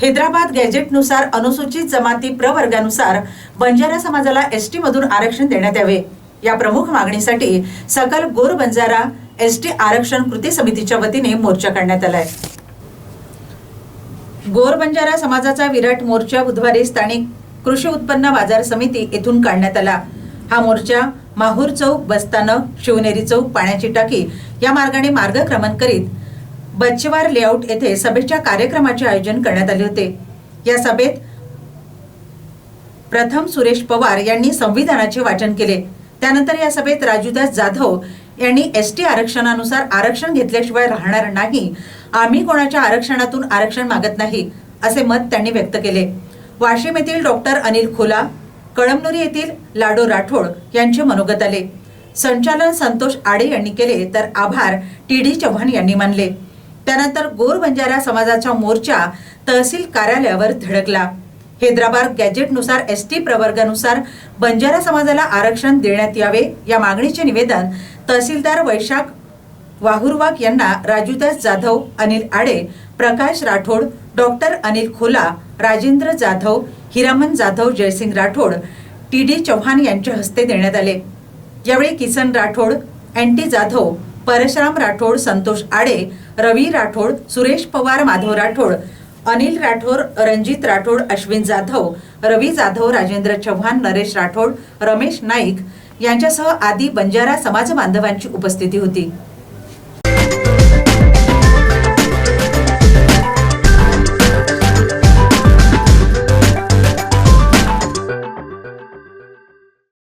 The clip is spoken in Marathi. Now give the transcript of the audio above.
हैदराबाद गॅजेटनुसार अनुसूचित जमाती प्रवर्गानुसार बंजारा समाजाला एस टी मधून आरक्षण देण्यात यावे. या प्रमुख मागणीसाठी सकल गोर बंजारा एस टी आरक्षण कृती समितीच्या वतीने मोर्चा काढण्यात आलाय. गोर बंजारा समाजाचा विराट मोर्चा बुधवारी स्थानिक कृषी उत्पन्न बाजार समिती येथून काढण्यात आला. हा मोर्चा माहूर चौक बस्तानं शिवनेरी चौक पाण्याची टाकी या मार्गाने मार्गक्रमण करीत बच्चेवार लेआउट येथे सभेच्या कार्यक्रमाचे आयोजन करण्यात आले होते. या सभेत प्रथम सुरेश पवार यांनी संविधानाचे वाचन केले. त्यानंतर या सभेत राजूदास जाधव यांनी एस टी आरक्षणानुसार आरक्षण घेतल्याशिवाय राहणार नाही. आम्ही कोणाच्या आरक्षणातून आरक्षण मागत नाही असे मत त्यांनी व्यक्त केले. वाशिम येथील डॉक्टर अनिल खोला कळमनुरी येथील लाडो राठोड यांचे मनोगत आले. संचालन संतोष आडे यांनी केले तर आभार टी डी चव्हाण यांनी मानले. त्यानंतर गोर बंजारा समाजाचा मोर्चा तहसील कार्यालयावर धडकला. हैदराबाद गॅजेटनुसार एस टी प्रवर्गानुसार बंजारा समाजाला आरक्षण देण्यात यावे या मागणीचे निवेदन तहसीलदार वैशाख वाहुरवाग यांना Rajudas Jadhav Anil Aade Prakash Rathod doctor Anil Khola Rajendra Jadhav Hiraman Jadhav Jaysingh Rathod T D Chavan यांच्या हस्ते देण्यात आले. यावेळी किसन राठोड एन टी जाधव परशुराम राठोड संतोष आडे रवी राठोड सुरेश पवार माधव राठोड अनिल राठोड रणजित राठोड अश्विन जाधव रवी जाधव राजेंद्र चव्हाण नरेश राठोड रमेश नाईक यांच्यासह आदी बंजारा समाज बांधवांची उपस्थिती होती.